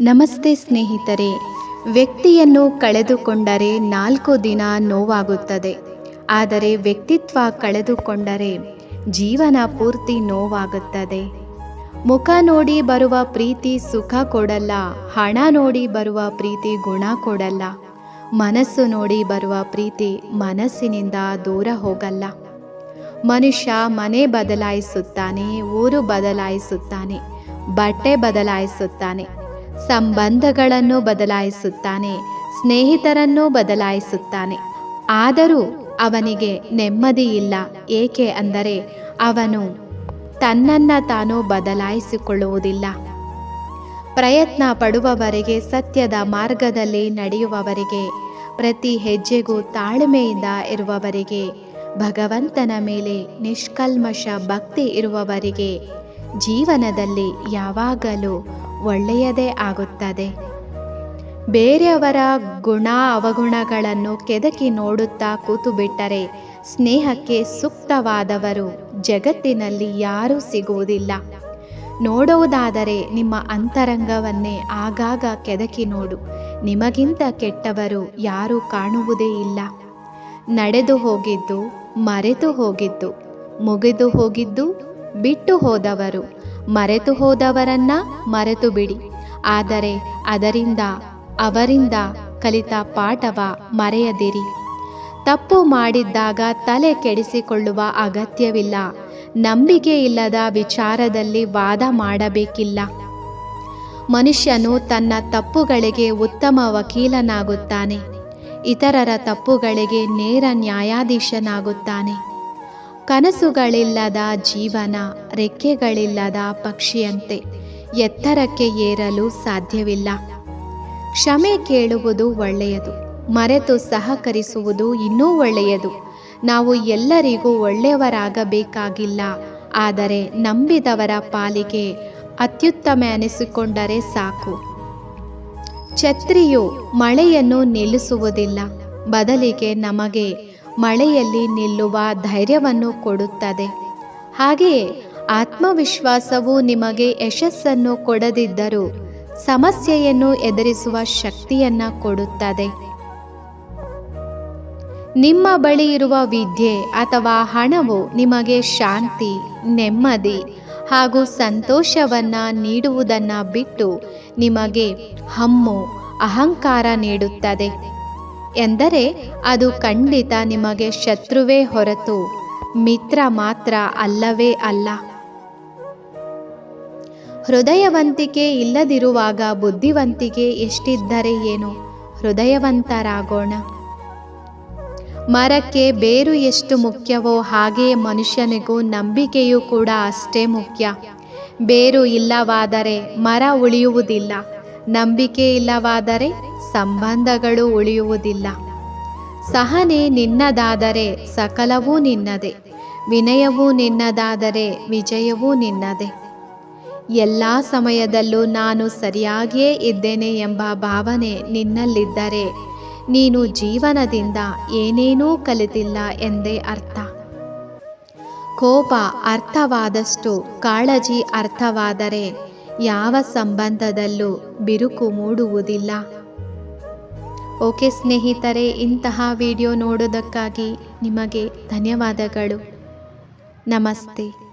ನಮಸ್ತೆ ಸ್ನೇಹಿತರೆ, ವ್ಯಕ್ತಿಯನ್ನು ಕಳೆದುಕೊಂಡರೆ ನಾಲ್ಕು ದಿನ ನೋವಾಗುತ್ತದೆ. ಆದರೆ ವ್ಯಕ್ತಿತ್ವ ಕಳೆದುಕೊಂಡರೆ ಜೀವನ ಪೂರ್ತಿ ನೋವಾಗುತ್ತದೆ. ಮುಖ ನೋಡಿ ಬರುವ ಪ್ರೀತಿ ಸುಖ ಕೊಡಲ್ಲ, ಹಣ ನೋಡಿ ಬರುವ ಪ್ರೀತಿ ಗುಣ ಕೊಡಲ್ಲ, ಮನಸ್ಸು ನೋಡಿ ಬರುವ ಪ್ರೀತಿ ಮನಸ್ಸಿನಿಂದ ದೂರ ಹೋಗಲ್ಲ. ಮನುಷ್ಯ ಮನೆ ಬದಲಾಯಿಸುತ್ತಾನೆ, ಊರು ಬದಲಾಯಿಸುತ್ತಾನೆ, ಬಟ್ಟೆ ಬದಲಾಯಿಸುತ್ತಾನೆ. ಸಂಬಂಧಗಳನ್ನು ಬದಲಾಯಿಸುತ್ತಾನೆ, ಸ್ನೇಹಿತರನ್ನು ಬದಲಾಯಿಸುತ್ತಾನೆ. ಆದರೂ ಅವನಿಗೆ ನೆಮ್ಮದಿ ಇಲ್ಲ. ಏಕೆ ಅಂದರೆ ಅವನು ತನ್ನನ್ನು ತಾನು ಬದಲಾಯಿಸಿಕೊಳ್ಳುವುದಿಲ್ಲ. ಪ್ರಯತ್ನ ಪಡುವವರೆಗೆ, ಸತ್ಯದ ಮಾರ್ಗದಲ್ಲಿ ನಡೆಯುವವರಿಗೆ, ಪ್ರತಿ ಹೆಜ್ಜೆಗೂ ತಾಳ್ಮೆಯಿಂದ ಇರುವವರಿಗೆ, ಭಗವಂತನ ಮೇಲೆ ನಿಷ್ಕಲ್ಮಶ ಭಕ್ತಿ ಇರುವವರಿಗೆ ಜೀವನದಲ್ಲಿ ಯಾವಾಗಲೂ ಒಳ್ಳೆಯದೇ ಆಗುತ್ತದೆ. ಬೇರೆಯವರ ಗುಣ ಅವಗುಣಗಳನ್ನು ಕೆದಕಿ ನೋಡುತ್ತಾ ಕೂತು ಬಿಟ್ಟರೆ ಸ್ನೇಹಕ್ಕೆ ಸೂಕ್ತವಾದವರು ಜಗತ್ತಿನಲ್ಲಿ ಯಾರೂ ಸಿಗುವುದಿಲ್ಲ. ನೋಡುವುದಾದರೆ ನಿಮ್ಮ ಅಂತರಂಗವನ್ನೇ ಆಗಾಗ ಕೆದಕಿ ನೋಡು. ನಿಮಗಿಂತ ಕೆಟ್ಟವರು ಯಾರೂ ಕಾಣುವುದೇ ಇಲ್ಲ. ನಡೆದು ಹೋಗಿದ್ದು, ಮರೆತು ಹೋಗಿದ್ದು, ಮುಗಿದು ಹೋಗಿದ್ದು, ಬಿಟ್ಟು ಹೋದವರು ಮರೆತು ಹೋದವರನ್ನ ಮರೆತು ಬಿಡಿ ಆದರೆ ಅದರಿಂದ, ಅವರಿಂದ ಕಲಿತ ಪಾಠವ ಮರೆಯದಿರಿ. ತಪ್ಪು ಮಾಡಿದ್ದಾಗ ತಲೆ ಕೆಡಿಸಿಕೊಳ್ಳುವ ಅಗತ್ಯವಿಲ್ಲ. ನಂಬಿಕೆ ಇಲ್ಲದ ವಿಚಾರದಲ್ಲಿ ವಾದ ಮಾಡಬೇಕಿಲ್ಲ. ಮನುಷ್ಯನು ತನ್ನ ತಪ್ಪುಗಳಿಗೆ ಉತ್ತಮ ವಕೀಲನಾಗುತ್ತಾನೆ. ಇತರರ ತಪ್ಪುಗಳಿಗೆ ನೇರ ನ್ಯಾಯಾಧೀಶನಾಗುತ್ತಾನೆ. ಕನಸುಗಳಿಲ್ಲದ ಜೀವನ, ರೆಕ್ಕೆಗಳಿಲ್ಲದ ಪಕ್ಷಿಯಂತೆ ಎತ್ತರಕ್ಕೆ ಏರಲು ಸಾಧ್ಯವಿಲ್ಲ. ಕ್ಷಮೆ ಕೇಳುವುದು ಒಳ್ಳೆಯದು, ಮರೆತು ಸಹಕರಿಸುವುದು ಇನ್ನೂ ಒಳ್ಳೆಯದು. ನಾವು ಎಲ್ಲರಿಗೂ ಒಳ್ಳೆಯವರಾಗಬೇಕಾಗಿಲ್ಲ, ಆದರೆ ನಂಬಿದವರ ಪಾಲಿಗೆ ಅತ್ಯುತ್ತಮ ಅನಿಸಿಕೊಂಡರೆ ಸಾಕು. ಛತ್ರಿಯು ಮಳೆಯನ್ನು ನಿಲ್ಲಿಸುವುದಿಲ್ಲ, ಬದಲಿಗೆ ನಮಗೆ ಮಳೆಯಲ್ಲಿ ನಿಲ್ಲುವ ಧೈರ್ಯವನ್ನು ಕೊಡುತ್ತದೆ. ಹಾಗೆಯೇ ಆತ್ಮವಿಶ್ವಾಸವು ನಿಮಗೆ ಯಶಸ್ಸನ್ನು ಕೊಡದಿದ್ದರೂ ಸಮಸ್ಯೆಯನ್ನು ಎದುರಿಸುವ ಶಕ್ತಿಯನ್ನ ಕೊಡುತ್ತದೆ. ನಿಮ್ಮ ಬಳಿ ಇರುವ ವಿದ್ಯೆ ಅಥವಾ ಹಣವು ನಿಮಗೆ ಶಾಂತಿ, ನೆಮ್ಮದಿ ಹಾಗೂ ಸಂತೋಷವನ್ನ ನೀಡುವುದನ್ನು ಬಿಟ್ಟು ನಿಮಗೆ ಹಮ್ಮು, ಅಹಂಕಾರ ನೀಡುತ್ತದೆ. ಎಂದರೆ ಅದು ಖಂಡಿತ ನಿಮಗೆ ಶತ್ರುವೇ ಹೊರತು, ಮಿತ್ರ ಮಾತ್ರ ಅಲ್ಲವೇ ಅಲ್ಲ. ಹೃದಯವಂತಿಕೆ ಇಲ್ಲದಿರುವಾಗ ಬುದ್ಧಿವಂತಿಕೆ ಎಷ್ಟಿದ್ದರೆ ಏನು? ಹೃದಯವಂತರಾಗೋಣ. ಮರಕ್ಕೆ ಬೇರು ಎಷ್ಟು ಮುಖ್ಯವೋ ಹಾಗೆಯೇ ಮನುಷ್ಯನಿಗೂ ನಂಬಿಕೆಯೂ ಕೂಡ ಅಷ್ಟೇ ಮುಖ್ಯ. ಬೇರು ಇಲ್ಲವಾದರೆ ಮರ ಉಳಿಯುವುದಿಲ್ಲ. ನಂಬಿಕೆ ಇಲ್ಲವಾದರೆ ಸಂಬಂಧಗಳು ಉಳಿಯುವುದಿಲ್ಲ. ಸಹನೆ ನಿನ್ನದಾದರೆ ಸಕಲವೂ ನಿನ್ನದೆ, ವಿನಯವೂ ನಿನ್ನದಾದರೆ ವಿಜಯವೂ ನಿನ್ನದೆ. ಎಲ್ಲ ಸಮಯದಲ್ಲೂ ನಾನು ಸರಿಯಾಗಿಯೇ ಇದ್ದೇನೆ ಎಂಬ ಭಾವನೆ ನಿನ್ನಲ್ಲಿದ್ದರೆ ನೀನು ಜೀವನದಿಂದ ಏನೇನೂ ಕಲಿತಿಲ್ಲ ಎಂದೇ ಅರ್ಥ. ಕೋಪ ಅರ್ಥವಾದಷ್ಟು ಕಾಳಜಿ ಅರ್ಥವಾದರೆ ಯಾವ ಸಂಬಂಧದಲ್ಲೂ ಬಿರುಕು ಮೂಡುವುದಿಲ್ಲ. ಓಕೆ ಸ್ನೇಹಿತರೆ ಇಂತಹ ವಿಡಿಯೋ ನೋಡೋದಕ್ಕಾಗಿ ನಿಮಗೆ ಧನ್ಯವಾದಗಳು. ನಮಸ್ತೆ.